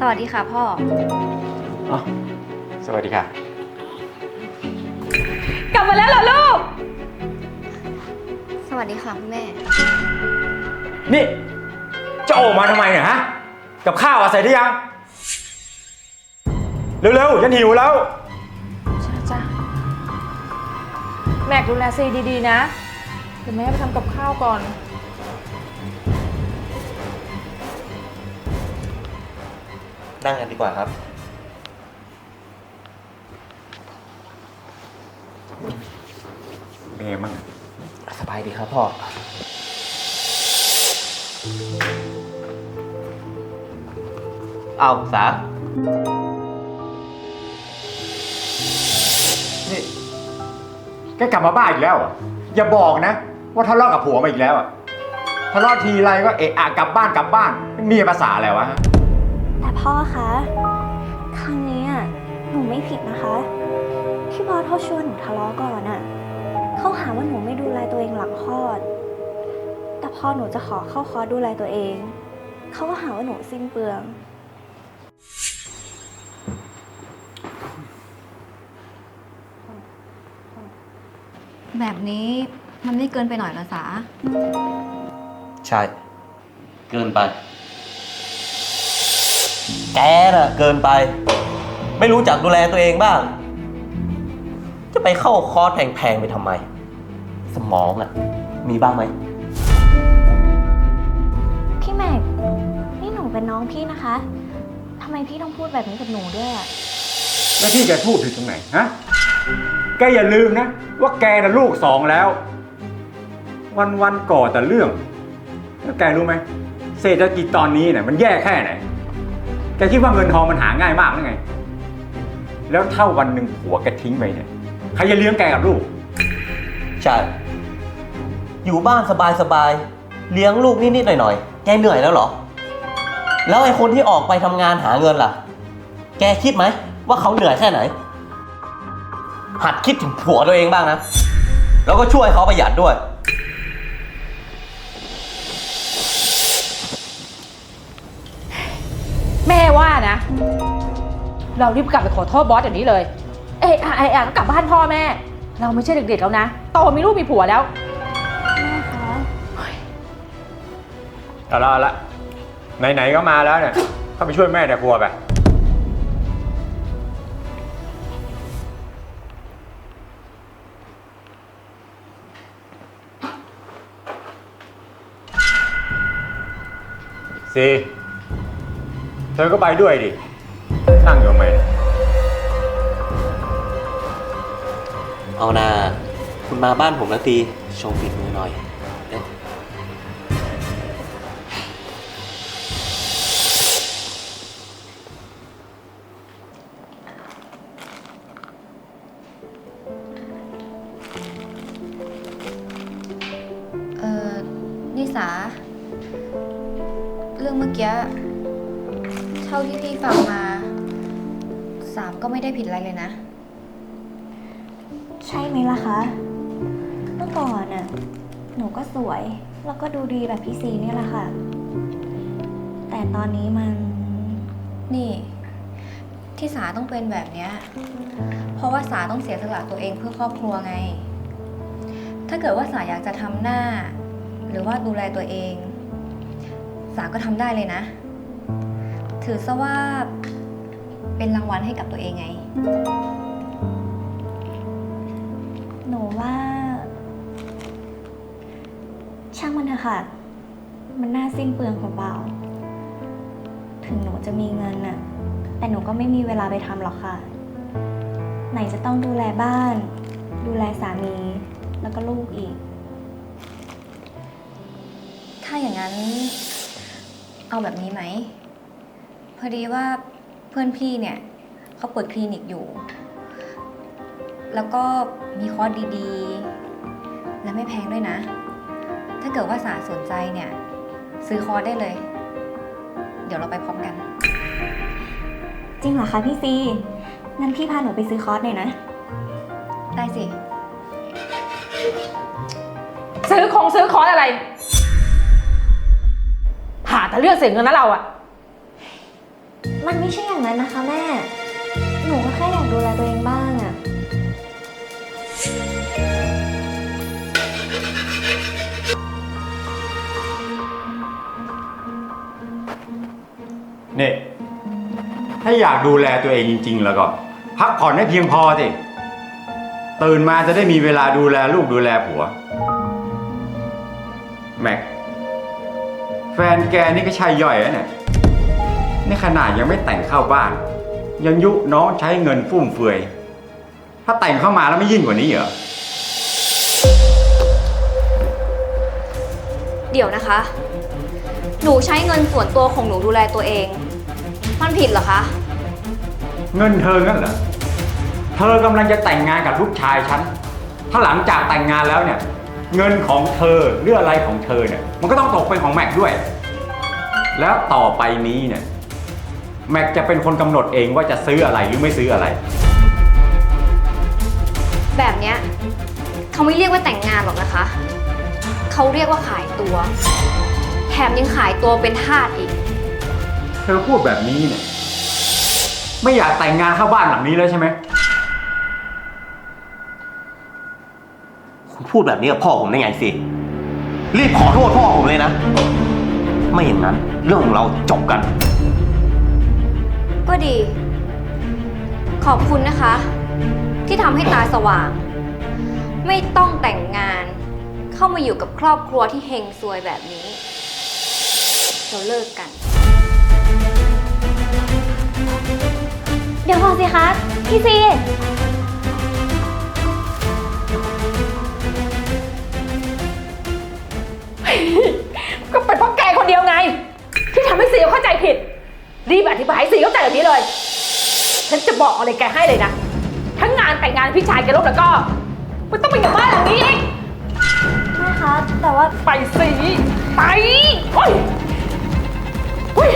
สวัสดีค่ะพ่อ อ๋อสวัสดีค่ะ กลับมาแล้วเหรอลูก สวัสดีค่ะคุณแม่ นี่จะออกมาทำไมเนี่ยฮะ กับข้าวอะใส่ได้ยัง เร็วๆ ฉันหิวแล้วจ้าจ้าแม็กดูแลซีดีๆนะ เดี๋ยวแม่ไปทำกับข้าวก่อน นั่งกันดีกว่าครับ เป็นไงบ้างอะสบายดีครับพ่อ เอาสานี่แกกลับมาบ้านอีกแล้วเหรออย่าบอกนะ ว่าทะเลาะกับผัวมาอีกแล้วอะทะเลาะทีไรก็เอะอะกลับบ้านกลับบ้าน มีภาษาอะไรวะ แต่พ่อคะ ครั้งนี้อะหนูไม่ผิดนะคะพี่บอสเขาชวนหนูทะเลาะก่อนอะเขาหาว่าหนูไม่ดูแลตัวเองหลังคลอด แต่พอหนูจะขอเข้าคอร์สดูแลตัวเอง เขาก็หาว่าหนูสิ้นเปลือง แบบนี้มันไม่เกินไปหน่อยเหรอสา ใช่ เกินไป แกน่ะเกินไป ไม่รู้จักดูแลตัวเองบ้าง จะไปเข้าคอร์สแพงๆไปทำไม สมองอะ มีบ้างไหม พี่แม็กนี่หนูเป็นน้องพี่นะคะทำไมพี่ต้องพูดแบบนี้กับหนูด้วยอะแล้วพี่แกพูดถึงตรงไหนฮะ แกอย่าลืมนะ ว่าแกน่ะลูกสองแล้ว วันวันๆก่อแต่เรื่อง แล้วแกรู้ไหมเศรษฐกิจตอนนี้เนี่ยมันแย่แค่ไหน แกคิดว่าเงินทองมันหาง่ายมากหรือไง แล้วถ้าวันหนึ่งผัวแกทิ้งไปเนี่ย ใครจะเลี้ยงแกกับลูก ใช่ อยู่บ้านสบายๆ เลี้ยงลูกนิดๆหน่อยๆ แกเหนื่อยแล้วเหรอ แล้วไอ้คนที่ออกไปทำงานหาเงินล่ะ แกคิดไหมว่าเขาเหนื่อยแค่ไหน หัดคิดถึงผัวตัวเองบ้างนะ แล้วก็ช่วยเขาประหยัดด้วย ว่านะ เรารีบกลับไปขอโทษบอสเดี๋ยวนี้เลย เอะอะเอะอะก็กลับบ้านพ่อแม่ เราไม่ใช่เด็กๆแล้วนะโตมีลูกมีผัวแล้ว แม่คะเอาละเอาละไหนๆก็มาแล้วเนี่ยเข้าไปช่วยแม่ในครัวไปสิ เธอก็ไปด้วยดิ นั่งอยู่ทำไม่เอานาคุณมาบ้านผมแล้วตีโชว์ฝีมือหน่อย ต่ตอนนี้มัน นี่ ที่สาต้องเป็นแบบเนี้ย เพราะว่าสาต้องเสียสละตัวเองเพื่อครอบครัวไง ถ้าเกิดว่าสาอยากจะทำหน้า หรือว่าดูแลตัวเอง สาก็ทำได้เลยนะ ถือซะว่าเป็นรางวัลให้กับตัวเองไง หนูว่า ช่างมันเถอะค่ะ มันน่าสิ้นเปลืองเปล่าๆ ถึงหนูจะมีเงินน่ะ แต่หนูก็ไม่มีเวลาไปทำหรอกค่ะ ไหนจะต้องดูแลบ้าน ดูแลสามี แล้วก็ลูกอีก ถ้าอย่างนั้น เอาแบบนี้ไหม พอดีว่าเพื่อนพี่เนี่ยเขาเปิดคลินิกอยู่ แล้วก็มีคอร์สดีๆ และไม่แพงด้วยนะ ถ้าเกิดว่าสาสนใจเนี่ย ซื้อคอร์สได้เลย ดี๋ยวเราไปพร้อมกัน จริงเหรอคะพี่ซีงั้นพี่พาหนูไปซื้อคอร์สหน่อยนะ ได้สิ ซื้อของซื้อคอร์สอะไรหาแต่เรื่องเสียเงินนะเราอะมันไม่ใช่อย่างนั้นนะคะแม่ หนูก็แค่อยากดูแลตัวเอง นี่ถ้าอยากดูแลตัวเองจริง ๆ แล้วก็ พักผ่อนให้เพียงพอสิ ตื่นมาจะได้มีเวลาดูแลลูกดูแลผัว แม็ก แฟนแกนี่ก็ชายย่อยแล้วเนี่ยนี่ขนาดยังไม่แต่งเข้าบ้าน ยังยุน้องใช้เงินฟุ่มเฟือย ถ้าแต่งเข้ามาแล้วไม่ยิ่งกว่านี้เหรอ เดี๋ยวนะคะ หนูใช้เงินส่วนตัวของหนูดูแลตัวเอง มันผิดเหรอคะ เงินเธองั้นเหรอ เธอกำลังจะแต่งงานกับลูกชายฉัน ถ้าหลังจากแต่งงานแล้วเนี่ย เงินของเธอหรืออะไรของเธอเนี่ย มันก็ต้องตกเป็นของแม็กด้วย แล้วต่อไปนี้เนี่ย แม็กจะเป็นคนกำหนดเองว่าจะซื้ออะไรหรือไม่ซื้ออะไร แบบเนี้ยเขาไม่เรียกว่าแต่งงานหรอกนะคะ เขาเรียกว่าขายตัว แถมยังขายตัวเป็นทาสอีก เธอพูดแบบนี้เนี่ย ไม่อยากแต่งงานเข้าบ้านหลังนี้แล้วใช่ไหม คุณพูดแบบนี้กับพ่อผมได้ไงสิ รีบขอโทษพ่อผมเลยนะ ไม่อย่างนั้นเรื่องของเราจบกัน ก็ดี ขอบคุณนะคะ ที่ทำให้ตาสว่าง ไม่ต้องแต่งงาน เข้ามาอยู่กับครอบครัวที่เฮงซวยแบบนี้ เราเลิกกัน เดี๋ยวพอนสิคะ พี่ซี ก็เป็นเพราะแกคนเดียวไง ที่ทำให้ซีเข้าใจผิด รีบอธิบายให้ซีเข้าใจแบบนี้เลย ฉันจะบอกอะไรแกให้เลยนะ ทั้งงานแต่งงานพี่ชายแกลบแล้วก็ไม่ต้องไปอยู่บ้านหลังนี้อีก แม่คะ แต่ว่า ไปสิ ไป โอ้ยโอ้ย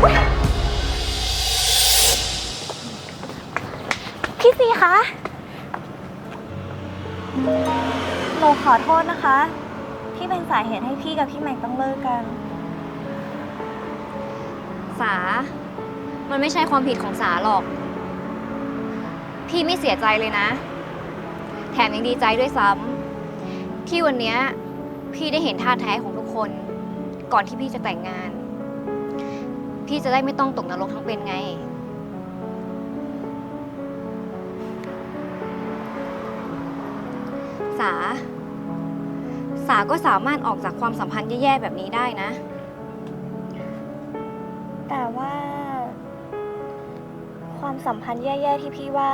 โอ้ยพี่ซีคะ หนูขอโทษนะคะ ที่เป็นสาเหตุให้พี่กับพี่แม็กต้องเลิกกัน สา มันไม่ใช่ความผิดของสาหรอก พี่ไม่เสียใจเลยนะ แถมยังดีใจด้วยซ้ำที่วันเนี้ย พี่ได้เห็นท่าแท้ของทุกคน ก่อนที่พี่จะแต่งงาน พี่จะได้ไม่ต้องตกนรกทั้งเป็นไง สา สาก็สามารถออกจากความสัมพันธ์แย่ๆแบบนี้ได้นะ แต่ว่า ความสัมพันธ์แย่ๆที่พี่ว่า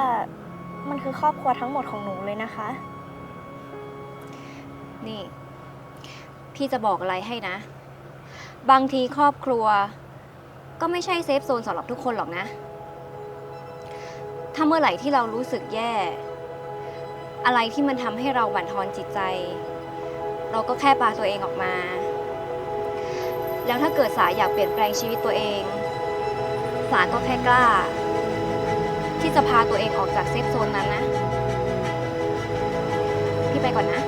มันคือครอบครัวทั้งหมดของหนูเลยนะคะ นี่ พี่จะบอกอะไรให้นะ บางทีครอบครัว ก็ไม่ใช่เซฟโซนสำหรับทุกคนหรอกนะ ถ้าเมื่อไหร่ที่เรารู้สึกแย่ อะไรที่มันทำให้เราบั่นทอนจิตใจ เราก็แค่ปาตัวเองออกมา แล้วถ้าเกิดสาอยากเปลี่ยนแปลงชีวิตตัวเอง สาก็แค่กล้า ที่จะพาตัวเองออกจากเซฟโซนนั้นนะ พี่ไปก่อนนะ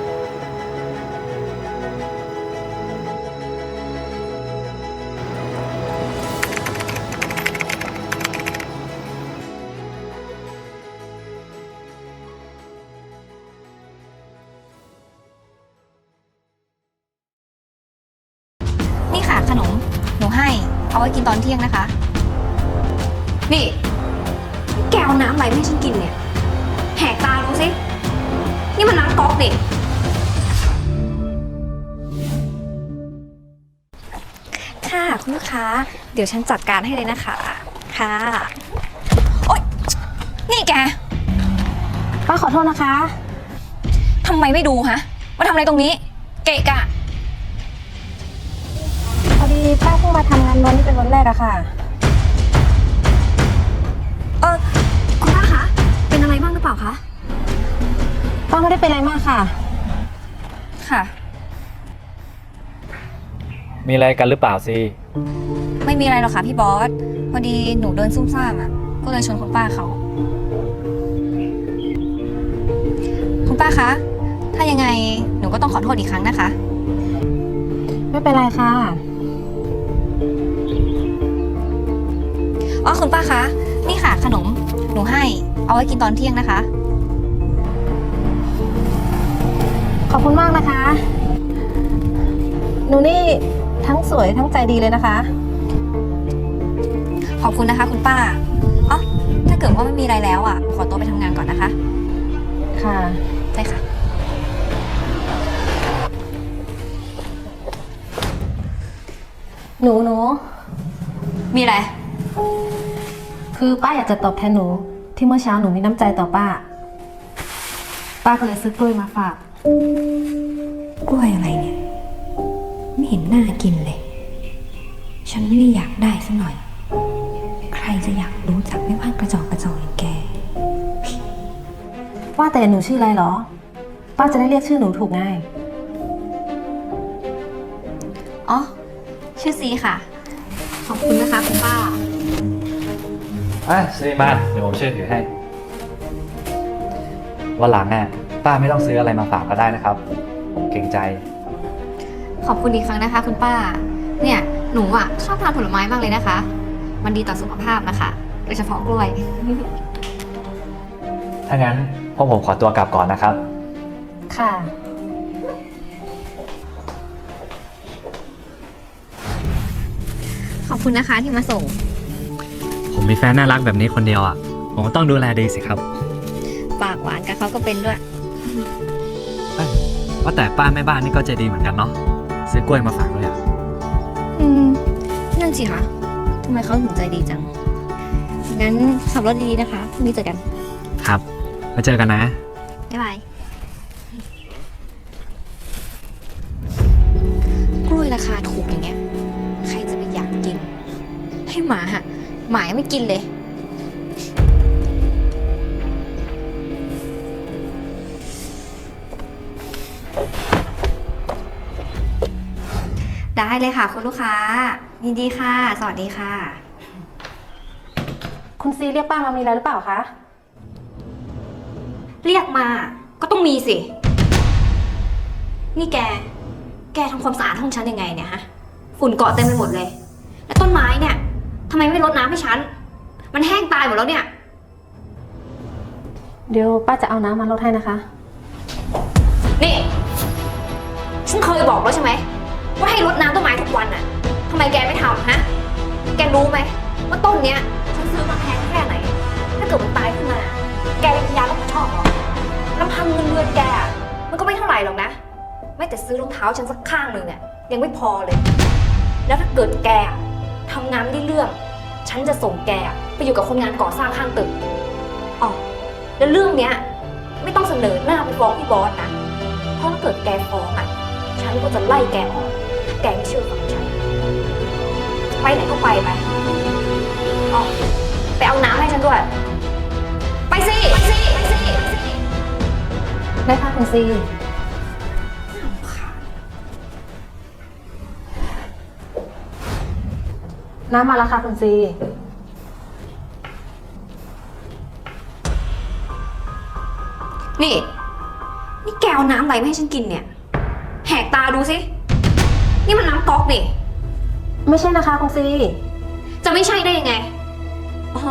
ดี๋ยวฉันจัดการให้เลยนะคะ ค่ะ โอ๊ย นี่แก ป้าขอโทษนะคะ ทำไมไม่ดูฮะ มาทำอะไรตรงนี้ เกะกะ พอดีป้าเพิ่งมาทำงานวันนี้เป็นวันแรกอะค่ะ เออคุณป้าคะ เป็นอะไรบ้างหรือเปล่าคะ ป้าไม่ได้เป็นอะไรมากค่ะ ค่ะ มีอะไรกันหรือเปล่าซี ไม่มีอะไรหรอกค่ะพี่บอส พอดีหนูเดินซุ่มซ่ามอะ ก็เลยชนคุณป้าเขา คุณป้าคะ ถ้ายังไงหนูก็ต้องขอโทษอีกครั้งนะคะไไม่เป็นไรค่ะ อ๋อคุณป้าคะ นี่ค่ะขนม หนูให้ เอาไว้กินตอนเที่ยงนะคะ ขอบคุณมากนะคะ หนูนี่ ทั้งสวยทั้งใจดีเลยนะคะ ขอบคุณนะคะ คุณป้าอ๋อถ้าเกิดว่าไม่มีอะไรแล้วอะ ขอตัวไปทำงานก่อนนะคะ ค่ะได้ค่ะ หนูหนูมีอะไร คือป้าอยากจะตอบแทนหนู ที่เมื่อเช้าหนูมีน้ำใจต่อป้า ป้าก็เลยซื้อกล้วยมาฝาก กล้วยอะไรเนี่ย ไม่เห็นน่ากินเลย ฉันไม่ได้อยากได้สักหน่อย ใครจะอยากรู้จักไม่ว่างกระจอกกระจอกอย่างแก ว่าแต่หนูชื่ออะไรเหรอ ป้าจะได้เรียกชื่อหนูถูกง่าย อ๋อ ชื่อซีค่ะ ขอบคุณนะคะคุณป้า อะซื้อมาเดี๋ยวผมช่วยถือให้ วันหลังอะป้าไม่ต้องซื้ออะไรมาฝากก็ได้นะครับ ผมเกรงใจ ขอบคุณอีกครั้งนะคะ คุณป้า เนี่ยหนูอะชอบทานผลไม้มากเลยนะคะ มันดีต่อสุขภาพนะคะ โดยเฉพาะกล้วย ถ้างั้นพวกผมขอตัวกลับก่อนนะครับ ค่ะ ขอบคุณนะคะที่มาส่ง ผมมีแฟนน่ารักแบบนี้คนเดียวอะ ผมก็ต้องดูแลดีสิครับปากหวานกับเขาก็เป็นด้วย เอ้ยว่าแต่ป้าแม่บ้านนี่ก็ใจดีเหมือนกันเนาะ ซื้อกล้วยมาฝากด้วยอะ อืม นั่นสิคะทำไมเขาถึงใจดีจัง งั้นขับรถดีๆนะคะพรุ่งนี้เจอกัน ครับ มาเจอกันนะ บ๊ายบาย กล้วยราคาถูกอย่างเงี้ย ใครจะไปอยากกิน ให้หมาฮะหมายังไม่กินเลย ได้เลยค่ะ คุณลูกค้า ยินดีค่ะ สวัสดีค่ะ คุณซีเรียกป้ามามีอะไรหรือเปล่าคะ เรียกมา ก็ต้องมีสิ นี่แก แกทำความสะอาดห้องฉันยังไงเนี่ยฮะ ฝุ่นเกาะเต็มไปหมดเลย แล้วต้นไม้เนี่ยทำไมไม่รดน้ำให้ฉัน มันแห้งตายหมดแล้วเนี่ย เดี๋ยวป้าจะเอาน้ำมาลดให้นะคะ นี่ ฉันเคยบอกแล้วใช่ไหม ว่าให้รดน้ำต้นไม้ทุกวันน่ะทำไมแกไม่ทำฮะ แกรู้ไหมว่าต้นเนี้ยฉันซื้อมาแพงแค่ไหน ถ้าเกิดมันตายขึ้นมา แกมีปัญญารับผิดชอบเหรอลำพังเงินเดือนแกอะมันก็ไม่เท่าไหร่หรอกนะ ไม่แต่ซื้อรองเท้าฉันสักข้างหนึ่งเนี่ยยังไม่พอเลย แล้วถ้าเกิดแกทำงานไม่ได้เรื่อง ฉันจะส่งแกไปอยู่กับคนงานก่อสร้างข้างตึกอ๋อแล้วเรื่องเนี้ยไม่ต้องเสนอหน้าไปฟ้องพี่บอสนะ เพราะถ้าเกิดแกฟ้องอะ ฉันก็จะไล่แกออก แกไม่เชื่อฟังฉัน ไปไหนก็ไปไปอ๋อไปเอาน้ำให้ฉันด้วย ไปสิ ไปสิ ไปสิไปสิได้ค่ะคุณซีน้ำมาแล้วค่ะคุณซี นี่ นี่แกเอาน้ำอะไรมาให้ฉันกินเนี่ย แหกตาดูสิ นี่มันน้ำก๊อกนี่ไม่ใช่นะคะคุณซีจะไม่ใช่ได้ยังไง อ๋อ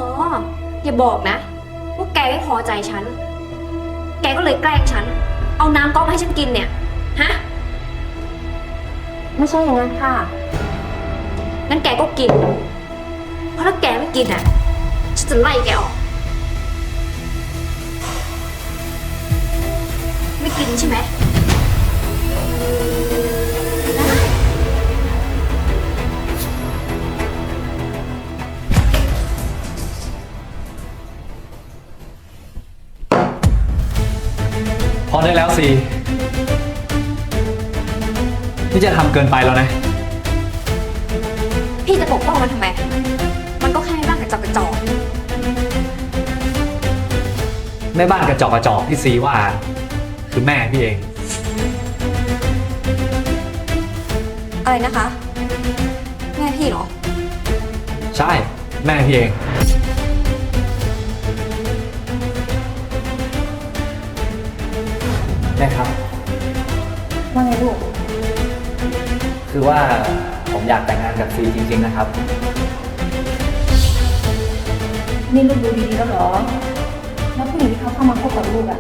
อย่าบอกนะว่าแกไม่พอใจฉัน แกก็เลยแกล้งฉัน เอาน้ำก๊อกมาให้ฉันกินเนี่ย ฮะ ไม่ใช่อย่างนั้นค่ะ งั้นแกก็กิน เพราะถ้าแกไม่กินอะ ฉันจะไล่แกออก ไม่กินใช่ไหม พอได้แล้วสินี่จะทำเกินไปแล้วนะ พี่จะปกป้องมันทำไม มันก็แค่ร่างกระจอกกระจอกแม่บ้านกระจอกกระจอกที่ซีว่า คือแม่พี่เอง อะไรนะคะ แม่พี่เหรอ ใช่ แม่พี่เอง แม่ครับ ว่าไงลูก คือว่าผมอยากแต่งงานกับซีจริง ๆ นะครับ นี่ลูกดูดีๆแล้วเหรอ แล้วผู้หญิงที่เขาเข้ามาคบกับลูกอะ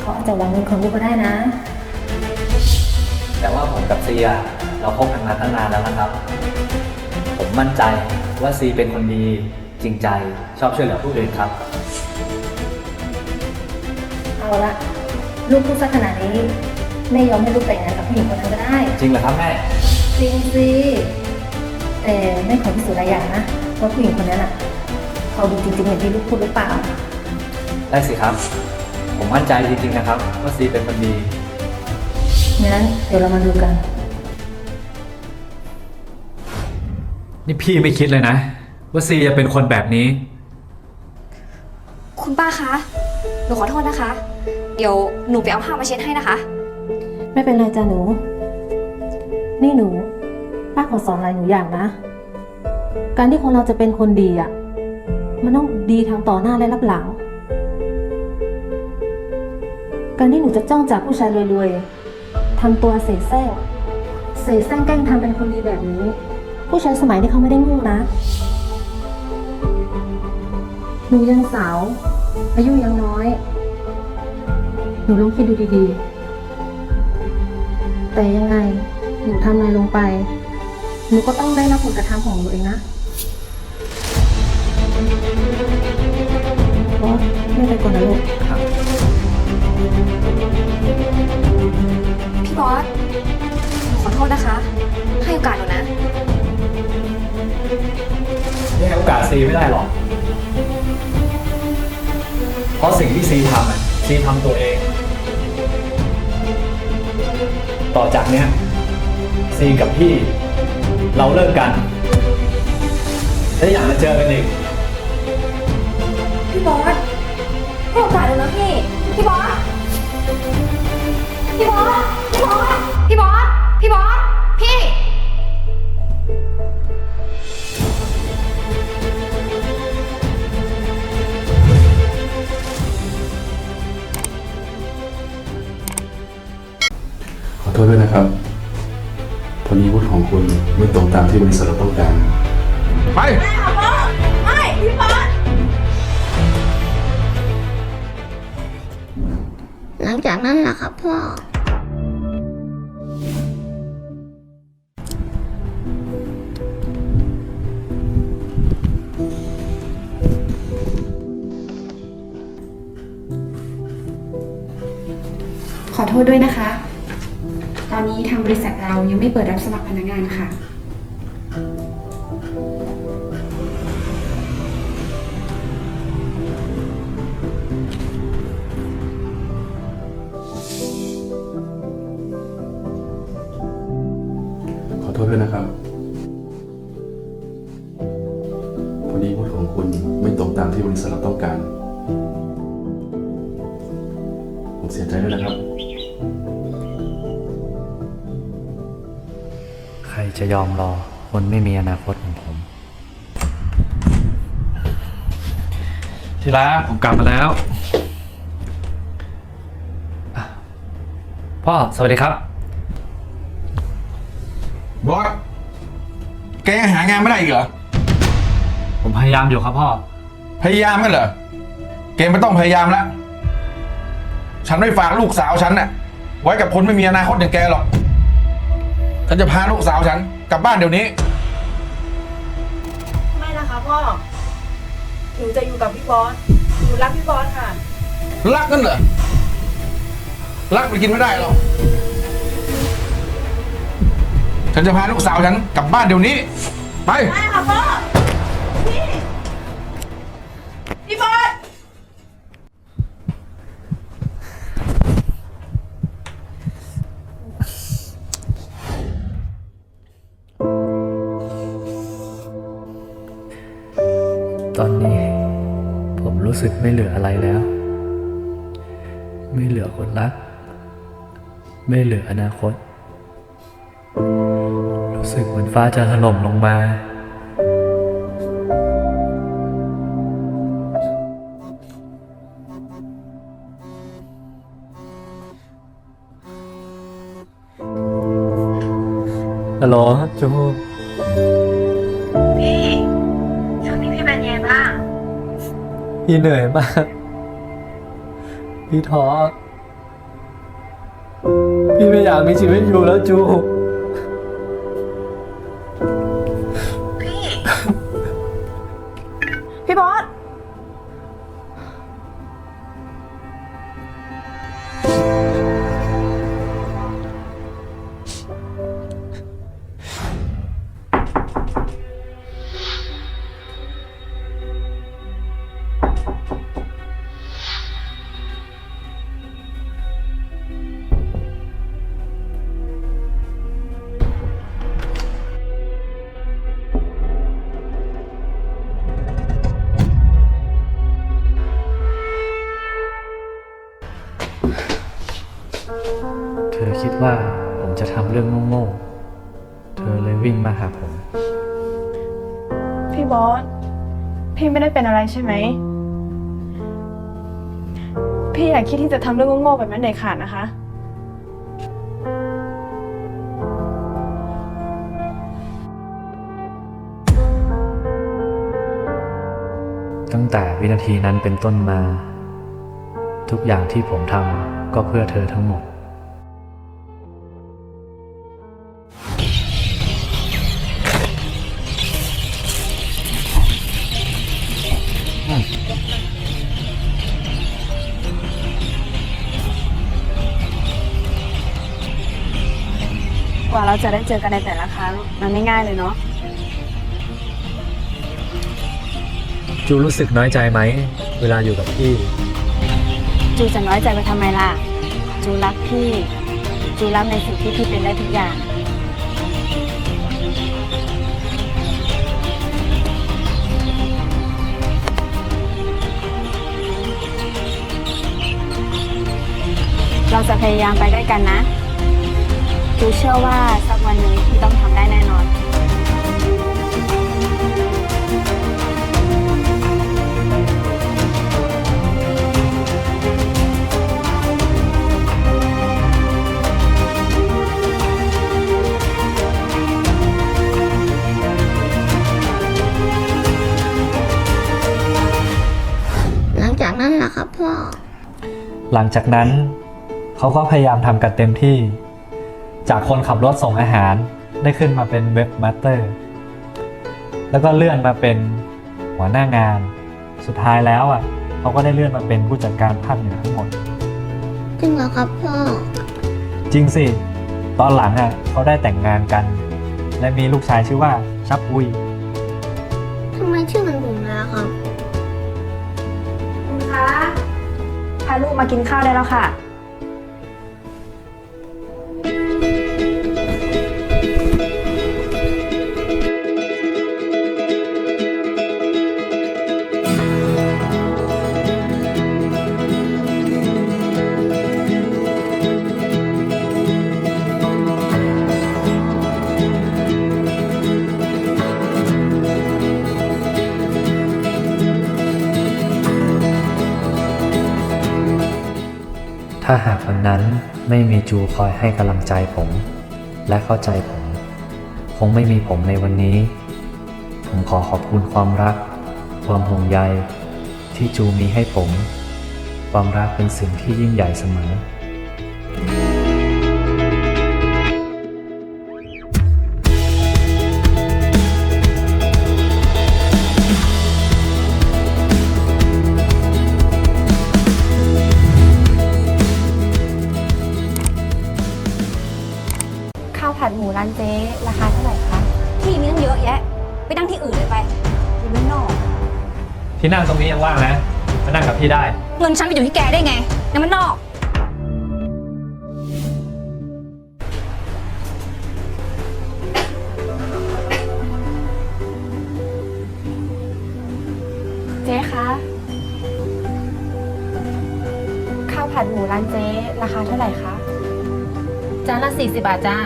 เขาอาจจะหวังเงินของลูกก็ได้นะ แต่ว่าผมกับซีอะเราคบกันมาตั้งนานแล้วนะครับ ผมมั่นใจว่าซีเป็นคนดีจริงใจชอบช่วยเหลือผู้อื่นครับ เอาละ ลูกพูดซะขนาดนี้แม่ยอมให้ลูกแต่งงานกับผู้หญิงคนนั้นก็ได้ จริงเหรอครับแม่จริงสิแต่แม่ขอพิสูจน์อะไรอย่างนะว่าผู้หญิงคนนั้นอะเขาดีจริงๆอย่างที่ลูกพูดหรือเปล่า ได้สิครับ ผมมั่นใจจริงๆนะครับ ว่าซีเป็นคนดี งั้นเดี๋ยวเรามาดูกัน นี่พี่ไม่คิดเลยนะ ว่าซีจะเป็นคนแบบนี้ คุณป้าคะ หนูขอโทษนะคะ เดี๋ยวหนูไปเอาผ้ามาเช็ดให้นะคะ ไม่เป็นไรจ้ะหนู นี่หนู ป้าขอสอนอะไรหนูอย่างนะ การที่คนเราจะเป็นคนดีอะ มันต้องดีทั้งต่อหน้าและรับหลัง การที่หนูจะจ้องจากผู้ชายรวยๆทำตัวเสแสร้งเสแสร้งแกล้งทำเป็นคนดีแบบนี้ ผู้ชายสมัยนี้เขาไม่ได้โงูนะ หนูยังสาว อายุยังน้อย หนูลองคิดดูดีๆ แต่ยังไงหนูทำอะไรลงไป หนูก็ต้องได้รับผลกระทำของหนูเองนะบอสไม่ไปก่อนนะลูกพี่บอสหนูขอโทษนะคะ ให้โอกาสหนูนะ ไม่ให้โอกาสซีไม่ได้หรอก เพราะสิ่งที่ซีทำอะซีทำตัวเอง ต่อจากเนี้ยซีกับพี่เราเลิกกัน ถ้าอยากมาเจอกันอีก พี่บอสให้โอกาสหนูนะพี่ พี่บอส ไม่ตรงตามที่บริษัทเราต้องการ ไปหลังจากนั้นล่ะครับพ่อ ขอโทษด้วยนะคะ ตอนนี้ทางบริษัทเรายังไม่เปิดรับสมัครพนักงานค่ะ ยอมรอ คนไม่มีอนาคตของผม ทีละผมกลับมาแล้วอะพ่อ สวัสดีครับ บอส แกยังหางานไม่ได้อีกเหรอ ผมพยายามอยู่ครับพ่อ พยายามกันเหรอ แกไม่ต้องพยายามแล้วฉันไม่ฝากลูกสาวฉันน่ะ ไว้กับคนไม่มีอนาคตอย่างแกหรอก ฉันจะพาลูกสาวฉัน กลับบ้านเดี๋ยวนี้ ไม่นะคะพ่อ หนูจะอยู่กับพี่บอส หนูรักพี่บอสค่ะ รักกันเหรอ รักไปกินไม่ได้หรอก ฉันจะพาลูกสาวฉันกลับบ้านเดี๋ยวนี้ ไป ได้ค่ะพ่อ ตอนนี้ ผมรู้สึกไม่เหลืออะไรแล้ว ไม่เหลือคนรัก ไม่เหลืออนาคต รู้สึกเหมือนฟ้าจะถล่มลงมาฮัลโหลจู พี่เหนื่อยมาก พี่ท้อ พี่ไม่อยากมีชีวิตอยู่แล้วจู อะไรใช่ไหม พี่อย่าคิดที่จะทำเรื่องโง่ๆแบบนั้นเด็ดขาดนะคะ ตั้งแต่วินาทีนั้นเป็นต้นมา ทุกอย่างที่ผมทำก็เพื่อเธอทั้งหมด จะได้เจอกันในแต่ละครั้ง มันไม่ง่ายเลยเนาะ จูรู้สึกน้อยใจไหม เวลาอยู่กับพี่ จูจะน้อยใจไปทำไมล่ะ จูรักพี่ จูรับในสิ่งที่พี่เป็นได้ทุกอย่าง เราจะพยายามไปด้วยกันนะ จูเชื่อว่าสัก วันหนึ่งพี่ต้องทำได้แน่นอน หลังจากนั้นล่ะครับพ่อ หลังจากนั้น เขาก็พยายามทำกันเต็มที่ จากคนขับรถส่งอาหารได้ขึ้นมาเป็นเว็บมาสเตอร์ แล้วก็เลื่อนมาเป็นหัวหน้างาน สุดท้ายแล้วอะเขาก็ได้เลื่อนมาเป็นผู้จัดการภาคเหนือทั้งหมด จริงเหรอครับพ่อ จริงสิ ตอนหลังอะเขาได้แต่งงานกัน และมีลูกชายชื่อว่าชับอุยทำไมชื่อเหมือนผมเลยล่ะครับ คุณคะพาลูกมากินข้าวได้แล้วค่ะ ไม่มีจูคอยให้กำลังใจผม และเข้าใจผม คงไม่มีผมในวันนี้ ผมขอขอบคุณความรัก ความห่วงใย ที่จูมีให้ผม ความรักเป็นสิ่งที่ยิ่งใหญ่เสมอ ผัดหมูร้านเจ๊ราคาเท่าไหร่คะที่มีตั้งเยอะแยะ ไปนั่งที่อื่นเลยไปอยู่ไม่นอกที่นั่งตรงนี้ยังว่างนะมานั่งกับพี่ได้ เงินฉันไปอยู่ที่แกได้ไงนั่นมันนอก เจ๊คะข้าวผัดหมูร้านเจ๊ราคาเท่าไหร่คะจานละสี่สิบบาทจ้า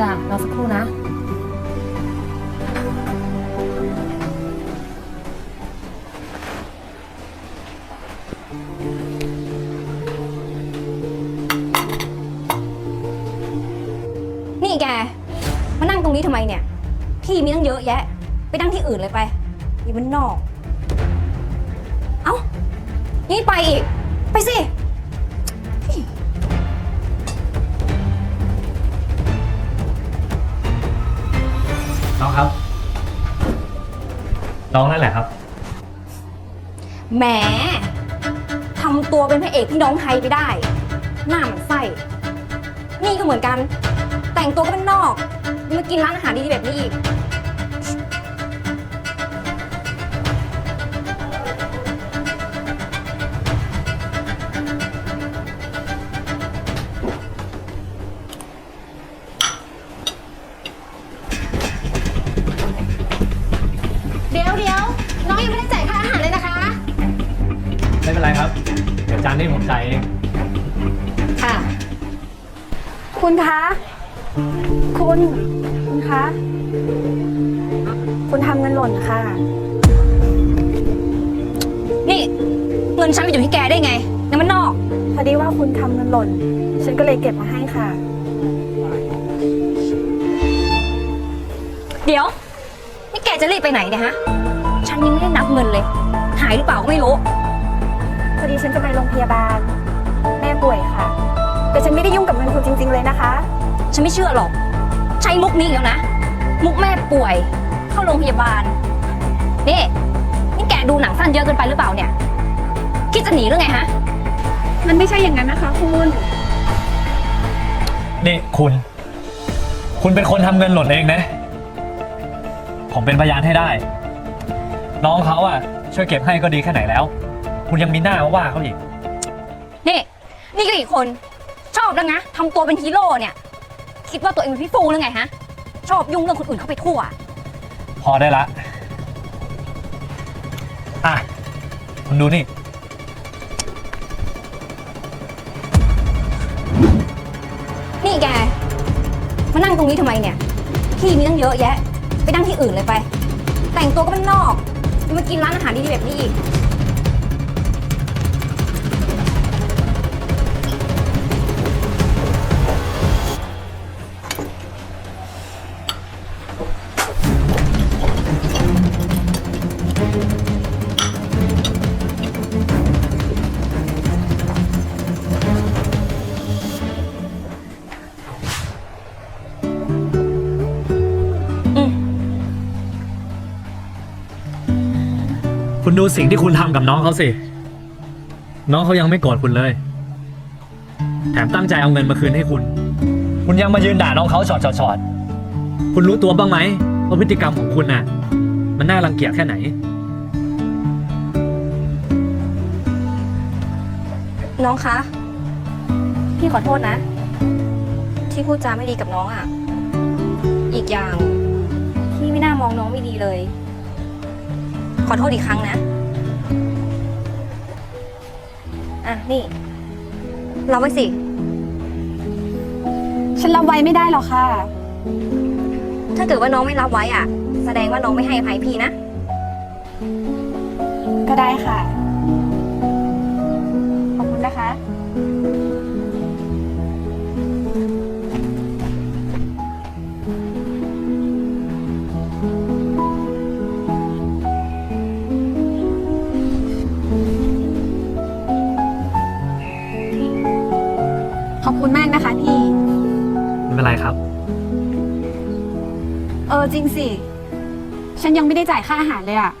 จ้ะรอสักครู่นะ นี่แก มานั่งตรงนี้ทำไมเนี่ย ที่มีตั้งเยอะแยะ ไปนั่งที่อื่นเลยไปอีมันนอก เอ้ายี่ไปอีก ไปสิ น้องนั่นแหละครับ แหมทำตัวเป็นพระเอกที่น้องไทยไปได้ หน้าเหมือนไส้นี่ก็เหมือนกัน แต่งตัวก็เป็นนอกยังมากินร้านอาหารดีๆแบบนี้อีกานนี้ผมจ่เอง ค่ะ คุณคะ คุณ คุณคะ คุณทำเงินหล่นค่ะ นี่เงินฉันไปอยู่ที่แกได้ไงในมันนอก พอดีว่าคุณทำเงินหล่น ฉันก็เลยเก็บมาให้ค่ะ เดี๋ยว นี่แกจะรีบไปไหนเนี่ยฮะ ฉันยังไม่ได้นับเงินเลย หายหรือเปล่าก็ไม่รู้ พอดีฉันจะไปโรงพยาบาล แม่ป่วยค่ะ แต่ฉันไม่ได้ยุ่งกับเงินคุณจริง ๆ เลยนะคะ ฉันไม่เชื่อหรอก ใช้มุกนี้อีกแล้วนะ มุกแม่ป่วย เข้าโรงพยาบาล นี่ นี่แกดูหนังสั้นเยอะเกินไปหรือเปล่าเนี่ย คิดจะหนีหรือไงฮะ มันไม่ใช่อย่างนั้นนะคะ คุณนี่คุณ คุณเป็นคนทำเงินหล่นเองนะ ผมเป็นพยานให้ได้ น้องเขาอะ ช่วยเก็บให้ก็ดีแค่ไหนแล้ว คุณยังมีหน้ามาว่าเขาอีก นี่ นี่ก็อีกคน ชอบแล้วนะทำตัวเป็นฮีโร่เนี่ย คิดว่าตัวเองเป็นพี่ฟูหรือไงฮะ ชอบยุ่งเรื่องคนอื่นเข้าไปทั่ว พอได้ละ อะ คุณดูนี่ นี่แก มานั่งตรงนี้ทำไมเนี่ย ที่มีตั้งเยอะแยะ ไปนั่งที่อื่นเลยไป แต่งตัวก็เป็นนอกยังมากินร้านอาหารดีๆแบบนี้อีก คุณดูสิ่งที่คุณทำกับน้องเขาสิ น้องเขายังไม่โกรธคุณเลย แถมตั้งใจเอาเงินมาคืนให้คุณ คุณยังมายืนด่าน้องเขาชอดชอดชอดคุณรู้ตัวบ้างไหมว่าพฤติกรรมของคุณน่ะ มันน่ารังเกียจแค่ไหน น้องคะ พี่ขอโทษนะ ที่พูดจาไม่ดีกับน้องอะ อีกอย่าง พี่ไม่น่ามองน้องไม่ดีเลย ขอโทษอีกครั้งนะ อะ นี่รับไว้สิ ฉันรับไว้ไม่ได้หรอกค่ะ ถ้าเกิดว่าน้องไม่รับไว้อะ แสดงว่าน้องไม่ให้อภัยพี่นะ ก็ได้ค่ะ จ่ายค่าอาหารเลยอะ